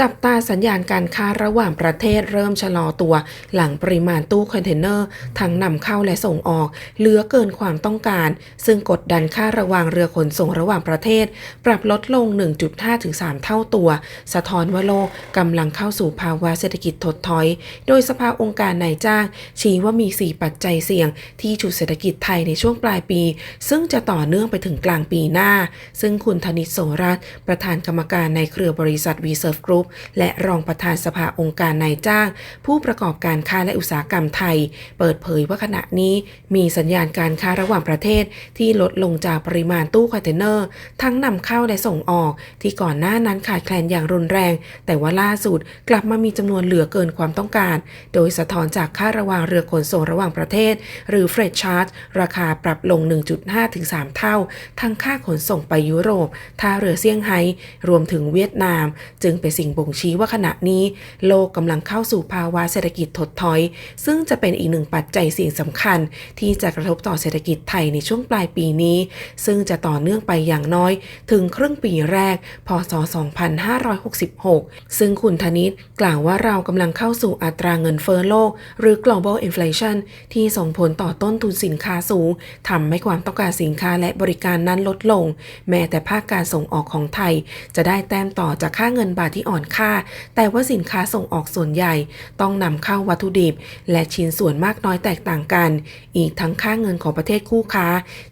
จับตาสัญญาณการค้าระหว่างประเทศเริ่มชะลอตัว หลังปริมาณตู้คอนเทนเนอร์ ทั้งนำเข้าและส่งออก เหลือเกินความต้องการ ซึ่งกดดันค่าระวางเรือขนส่งระหว่างประเทศ ปรับลดลง 1.5-3เท่าตัว สะท้อนว่าโลกกำลังเข้าสู่ภาวะเศรษฐกิจถดถอย โดยสภาองค์การนายจ้าง ชี้ว่ามี 4 ปัจจัยเสี่ยง ที่ฉุดเศรษฐกิจไทยในช่วงปลายปี ซึ่งจะต่อเนื่องไปถึงกลางปีหน้า ซึ่งคุณธนิตโสรัตประธานกรรมการในเครือบริษัทวีเซิร์ฟกรุ๊ปและรองประธานสภาองค์การนายจ้าง ผู้ประกอบการค้าและอุตสาหกรรมไทย เปิดเผยว่าขณะนี้มีสัญญาณการค้าระหว่างประเทศ ที่ลดลงจากปริมาณตู้คอนเทนเนอร์ ทั้งนำเข้าและส่งออก ที่ก่อนหน้านั้นขาดแคลนอย่างรุนแรง แต่ว่าล่าสุดกลับมามีจำนวนเหลือเกินความต้องการ โดยสะท้อนจากค่าระหว่างเรือขนส่งระหว่างประเทศ หรือเฟรดชาร์จราคาปรับลง 1.5-3เท่า ทั้งค่าขนส่งไปยุโรปท่าเรือเซี่ยงไฮ้รวมถึงเวียดนาม จึงเป็นสิงบ่งชี้ว่าขณะนี้โลกกำลังเข้าสู่ภาวะเศรษฐกิจถดถอย ซึ่งจะเป็นอีกหนึ่งปัจจัยเสี่ยงสำคัญ ที่จะกระทบต่อเศรษฐกิจไทยในช่วงปลายปีนี้ ซึ่งจะต่อเนื่องไปอย่างน้อยถึงครึ่งปีแรก พศ 2566 ซึ่งคุณธนิตกล่าวว่าเรากำลังเข้าสู่อัตราเงินเฟ้อโลก หรือ global inflation ที่ส่งผลต่อต้นทุนสินค้าสูงทำให้ความต้องการสินค้าและบริการนั้นลดลง แม้แต่ภาคการส่งออกของไทย จะได้แต้มต่อจากค่าเงินบาทที่อ่อนค่า แต่ว่าสินค้าส่งออกส่วนใหญ่ ต้องนำเข้าวัตถุดิบ และชิ้นส่วนมากน้อยแตกต่างกัน อีกทั้งค่าเงินของประเทศคู่ค้า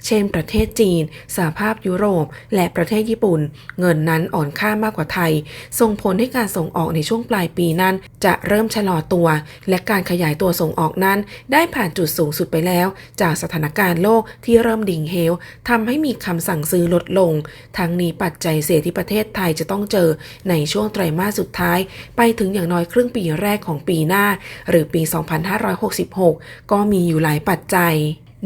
เช่น ประเทศจีน สหภาพยุโรป และประเทศญี่ปุ่น เงินนั้นอ่อนค่ามากกว่าไทย ส่งผลให้การส่งออกในช่วงปลายปีนั้น จะเริ่มชะลอตัว และการขยายตัวส่งออกนั้น ได้ผ่านจุดสูงสุดไปแล้ว จากสถานการณ์โลกที่เริ่มดิ่งเหวทำให้มีคำสั่งซื้อลดลง ทั้งนี้ปัจจัยเสียที่ประเทศไทยจะต้องเจอในช่วงไตรมาสสุดท้าย ไปถึงอย่างน้อยครึ่งปีแรกของปีหน้า หรือปี 2566 ก็มีอยู่หลายปัจจัย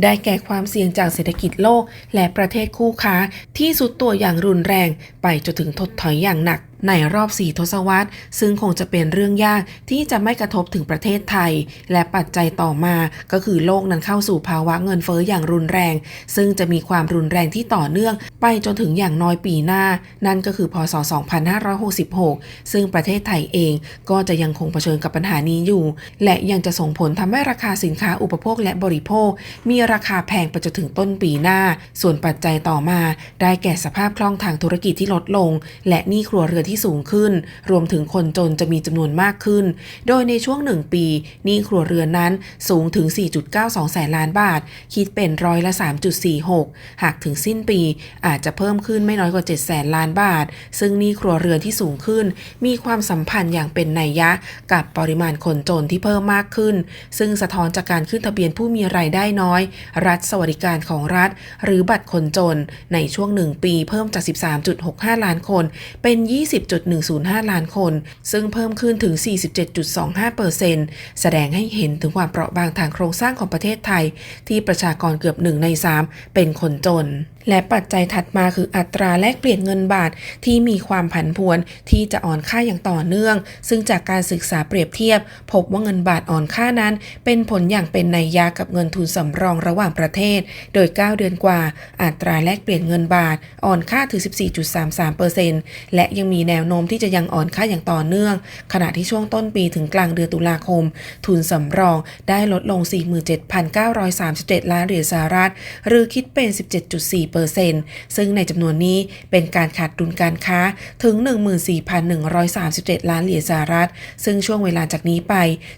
ได้แก่ความเสี่ยงจากเศรษฐกิจโลก และประเทศคู่ค้าที่สุดตัวอย่างรุนแรง ไปจนถึงถดถอยอย่างหนัก ในรอบ 4 ทศวรรษ ซึ่งคงจะเป็นเรื่องยากที่จะไม่กระทบถึงประเทศไทย และปัจจัยต่อมาก็คือโลกนั้นเข้าสู่ภาวะเงินเฟ้ออย่างรุนแรง ซึ่งจะมีความรุนแรงที่ต่อเนื่องไปจนถึงอย่างน้อยปีหน้า นั่นก็คือพศ 2566 ซึ่งประเทศไทยเองก็จะยังคงเผชิญกับปัญหานี้อยู่ และยังจะส่งผลทำให้ราคาสินค้าอุปโภคและบริโภค มีราคาแพงไปจนถึงต้นปีหน้า ส่วนปัจจัยต่อมา ได้แก่สภาพคล่องทางธุรกิจที่ลดลง และหนี้ครัวเรือนที่สูงขึ้น รวมถึงคนจนจะมีจำนวนมากขึ้น โดยในช่วงหนึ่งปีหนี้ครัวเรือนนั้นสูงถึง 4.92 แสนล้านบาท คิดเป็นร้อยละ 3.46 หากถึงสิ้นปีอาจจะเพิ่มขึ้นไม่น้อยกว่า 7 แสนล้านบาท ซึ่งหนี้ครัวเรือนที่สูงขึ้น มีความสัมพันธ์อย่างเป็นนัยยะกับปริมาณคนจนที่เพิ่มมากขึ้น ซึ่งสะท้อนจากการขึ้นทะเบียนผู้มีรายได้น้อย รัฐสวัสดิการของรัฐ หรือบัตรคนจน ในช่วงหนึ่งปีเพิ่มจาก 13.65 ล้านคนเป็น 20 20.105 ล้านคน ซึ่งเพิ่มขึ้นถึง 47.25%แสดงให้เห็นถึงความเปราะบางทางโครงสร้างของประเทศไทย ที่ประชากรเกือบหนึ่งใน 3 เป็นคนจน และปัจจัยถัดมาคืออัตราแลกเปลี่ยนเงินบาทที่มีความผันผวนที่จะอ่อนค่าอย่างต่อเนื่อง ซึ่งจากการศึกษาเปรียบเทียบ พบว่าเงินบาทอ่อนค่านั้น เป็นผลอย่างเป็นนัยยะกับเงินทุนสำรองระหว่างประเทศ โดย 9 เดือนกว่า อัตราแลกเปลี่ยนเงินบาท อ่อนค่าถึง 14.33%และยังมีแนวโน้มที่จะยังอ่อนค่าอย่างต่อเนื่อง ขณะที่ช่วงต้นปีถึงกลางเดือนตุลาคม ทุนสำรองได้ลดลง 47,937 ล้านเหรียญสหรัฐ หรือคิดเป็น 17.4%ซึ่งในจำนวนนี้เป็นการขาดดุลการค้าถึง 14,137 ล้านเหรียญสหรัฐ ซึ่งช่วงเวลาจากนี้ไป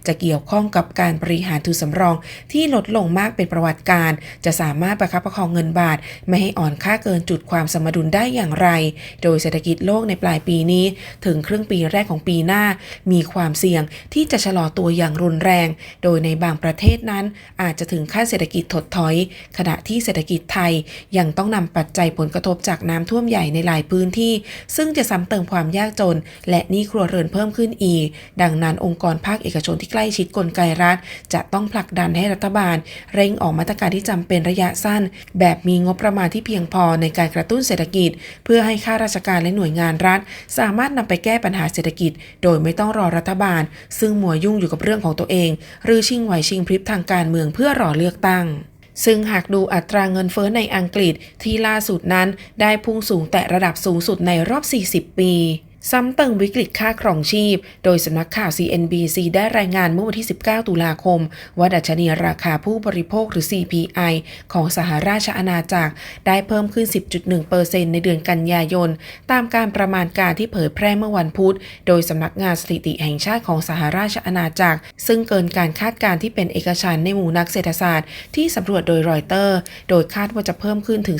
จะเกี่ยวข้องกับการบริหารทุนสำรอง ที่ลดลงมากเป็นประวัติการ จะสามารถประคับประคองเงินบาท ไม่ให้อ่อนค่าเกินจุดความสมดุลได้อย่างไร โดยเศรษฐกิจโลกในปลายปีนี้ ถึงครึ่งปีแรกของปีหน้า มีความเสี่ยงที่จะชะลอตัวอย่างรุนแรง โดยในบางประเทศนั้น อาจจะถึงขั้นเศรษฐกิจถดถอย ขณะที่เศรษฐกิจไทยยังต้องต้องนำปัจจัยผลกระทบจากน้ำท่วมใหญ่ในหลายพื้นที่ ซึ่งจะซ้ำเติมความยากจน และหนี้ครัวเรือนเพิ่มขึ้นอีก ดังนั้นองค์กรภาคเอกชนที่ใกล้ชิดกลไกรัฐ จะต้องผลักดันให้รัฐบาล เร่งออกมาตรการที่จำเป็นระยะสั้น แบบมีงบประมาณที่เพียงพอในการกระตุ้นเศรษฐกิจ เพื่อให้ข้าราชการและหน่วยงานรัฐ สามารถนำไปแก้ปัญหาเศรษฐกิจ โดยไม่ต้องรอรัฐบาล ซึ่งมัวยุ่งอยู่กับเรื่องของตัวเอง หรือชิงไหวชิงพริบทางการเมืองเพื่อรอเลือกตั้ง ซึ่งหากดูอัตราเงินเฟ้อในอังกฤษที่ล่าสุดนั้นได้พุ่งสูงแต่ระดับสูงสุดในรอบ 40 ปี ซ้ำเติมวิกฤตค่าครองชีพ โดยสำนักข่าว CNBC ได้รายงานเมื่อวันที่ 19 ตุลาคม ว่าดัชนีราคาผู้บริโภคหรือ CPI ของสหราชอาณาจักร ได้เพิ่มขึ้น 10.1%ในเดือนกันยายน ตามการประมาณการที่เผยแพร่เมื่อวันพุธ โดยสำนักงานสถิติแห่งชาติของสหราชอาณาจักร ซึ่งเกินการคาดการณ์ที่เป็นเอกฉันท์ในหมู่นักเศรษฐศาสตร์ที่สำรวจโดยรอยเตอร์ โดยคาดว่าจะเพิ่มขึ้นถึง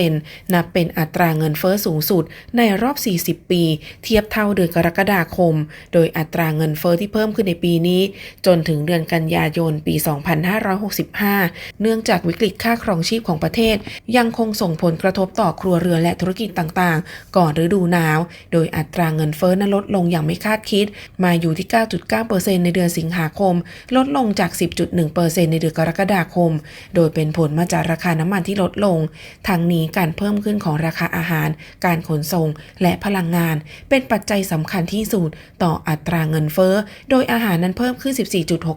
10%นับเป็นอัตราเงินเฟ้อสูงสุดในรอบ 40 ปีทียบเท่าเดือนกรกฎาคม โดยอัตราเงินเฟ้อที่เพิ่มขึ้นในปีนี้ จนถึงเดือนกันยายนปี 2565 เนื่องจากวิกฤตค่าครองชีพของประเทศ ยังคงส่งผลกระทบต่อครัวเรือนและธุรกิจต่างๆ ก่อนฤดูหนาว โดยอัตราเงินเฟ้อนั้นลดลงอย่างไม่คาดคิด มาอยู่ที่ 9.9%ในเดือนสิงหาคม ลดลงจาก 10.1%ในเดือนกรกฎาคม โดยเป็นผลมาจากราคาน้ำมันที่ลดลง ทั้งนี้การเพิ่มขึ้นของราคาอาหาร การขนส่ง และพลังงานเป็นปัจจัยสำคัญที่สุดต่ออัตราเงินเฟ้อ โดยอาหารนั้นเพิ่มขึ้น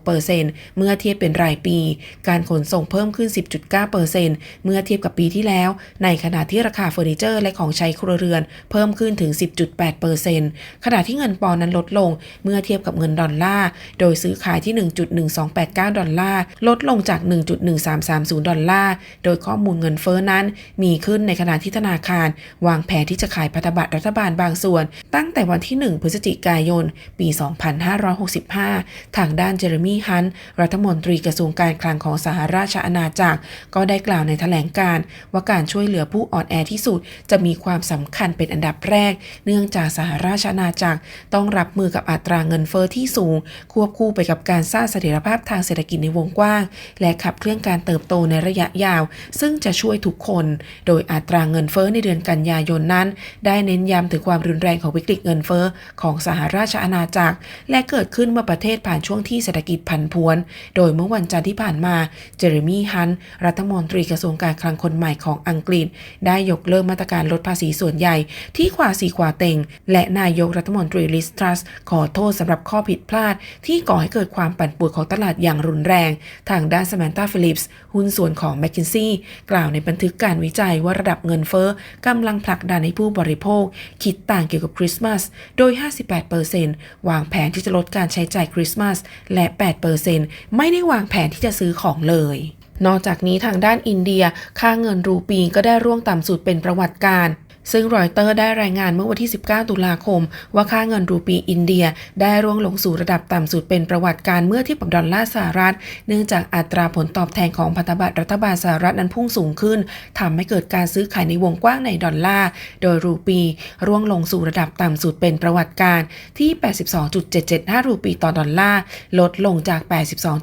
14.6%เมื่อเทียบเป็นรายปี การขนส่งเพิ่มขึ้น 10.9%เมื่อเทียบกับปีที่แล้ว ในขณะที่ราคาเฟอร์นิเจอร์และของใช้ครัวเรือน เพิ่มขึ้นถึง 10.8%ขณะที่เงินปอนด์นั้นลดลง เมื่อเทียบกับเงินดอลลาร์ โดยซื้อขายที่ 1.1289 ดอลลาร์ ลดลงจาก 1.1330 ดอลลาร์ โดยข้อมูลเงินเฟ้อนั้น มีขึ้นในขณะที่ธนาคาร วางแผนที่จะขายพันธบัตรรัฐบาลบางส่วนตั้งแต่วันที่ 1 พฤศจิกายน ปี 2565 ทางด้านเจอร์มี่ฮันรัฐมนตรีกระทรวงการคลังของสหราชอาณาจักร ก็ได้กล่าวในแถลงการ์ว่าการช่วยเหลือผู้อ่อนแอที่สุด จะมีความสำคัญเป็นอันดับแรก เนื่องจากสหราชอาณาจักร ต้องรับมือกับอัตราเงินเฟอ้อที่สูง ควบคู่ไปกับการสร้างเสถียรภาพทางเศรษฐกิจในวงกว้าง และขับเคลื่อนการเติบโตในระยะยาว ซึ่งจะช่วยทุกคน โดยอัตราเงินเฟอ้อในเดือนกันยายนนั้น ได้เน้นย้ำถึงความรุนแรงของวิกฤตเงินเฟอ้อของสหราชอาณาจักร และเกิดขึ้นเมื่อประเทศผ่านช่วงที่เศรษฐกิจผันผวน โดยเมื่อวันจันทร์ที่ผ่านมา เจอร์มี่ฮันรัฐมนตรีกระทรวงการคลังคนใหม่ของอังกฤษ ได้ยกเลิกมาตรการลดภาษีส่วนใหญ่ที่ขวาสีขวาเต็ง และนายกรัฐมนตรีลิสทรัสขอโทษสำหรับข้อผิดพลาด ที่ก่อให้เกิดความปั่นป่วนของตลาดอย่างรุนแรง ทางด้านสม a น t าฟิลิปส์หุ้นส่วนของ m c k เคนซี่กล่าวในบันทึกการวิจัยว่าระดับเงินเฟ้อกำลังผลักดันให้ผู้บริโภค คิดต่างเกี่ยวกับริสต์มาส โดย 58%วางแผนที่จะลดการใช้จ่ายคริสต์มาส และ 8%ไม่ได้วางแผนที่จะซื้อของเลยนอกจากนี้ทางด้านอินเดีย ค่าเงินรูปีก็ได้ร่วงต่ำสุดเป็นประวัติการณ์ ซึ่งรอยเตอร์ได้รายงานเมื่อวันที่ 19 ตุลาคม ว่าค่าเงินรูปีอินเดียได้ร่วงลงสู่ระดับต่ำสุดเป็นประวัติการเมื่อเทียบกับดอลลาร์สหรัฐ เนื่องจากอัตราผลตอบแทนของพันธบัตรรัฐบาลสหรัฐนั้นพุ่งสูงขึ้นทำให้เกิดการซื้อขายในวงกว้างในดอลลาร์ โดยรูปี ร่วงลงสู่ระดับต่ำสุดเป็นประวัติการที่ 82.775 รูปีต่อดอลลาร์ ลดลงจาก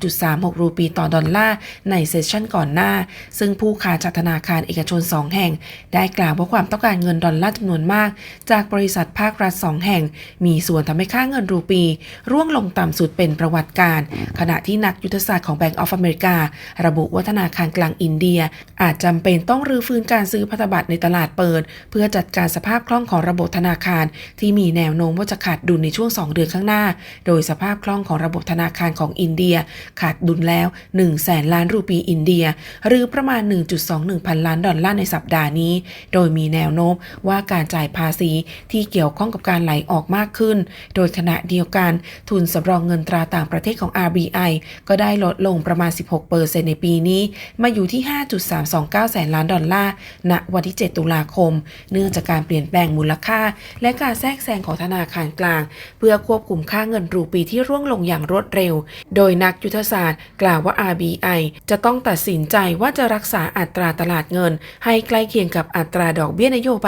82.36 รูปีต่อดอลลาร์ในเซสชั่นก่อนหน้า ซึ่งผู้ค้าจากธนาคารเอกชน 2 แห่ง ได้กล่าวว่าความต้องการเงินงินดอลลาร์จำนวนมาก จากบริษัทภาครัฐ 2 แห่ง มีส่วนทำให้ค่าเงินรูปี ร่วงลงต่ำสุดเป็นประวัติการ ขณะที่นักยุทธศาสตร์ของ Bank of America ระบุว่าธนาคารกลางอินเดีย อาจจำเป็นต้องรื้อฟื้นการซื้อพันธบัตรในตลาดเปิด เพื่อจัดการสภาพคล่องของระบบธนาคาร ที่มีแนวโน้มว่าจะขาดดุลในช่วง 2 เดือนข้างหน้า โดยสภาพคล่องของระบบธนาคารของอินเดีย ขาดดุลแล้ว1แสนล้านรูปีอินเดีย หรือประมาณ 1.21 พันล้านดอลลาร์ในสัปดาห์นี้ โดยมีแนวโน้มว่าการจ่ายภาษีที่เกี่ยวข้องกับการไหลออกมากขึ้น โดยขณะเดียวกันทุนสำรองเงินตราต่างประเทศของ RBI ก็ได้ลดลงประมาณ 16%ในปีนี้ มาอยู่ที่ 5.329 แสนล้านดอลลาร์ ณ วันที่ 7 ตุลาคม เนื่องจากการเปลี่ยนแปลงมูลค่า และการแทรกแซงของธนาคารกลาง เพื่อควบคุมค่าเงินรูปีที่ร่วงลงอย่างรวดเร็ว โดยนักยุทธศาสตร์กล่าวว่า RBI จะต้องตัดสินใจว่าจะรักษาอัตราตลาดเงิน ให้ใกล้เคียงกับอัตราดอกเบี้ยนโยบาย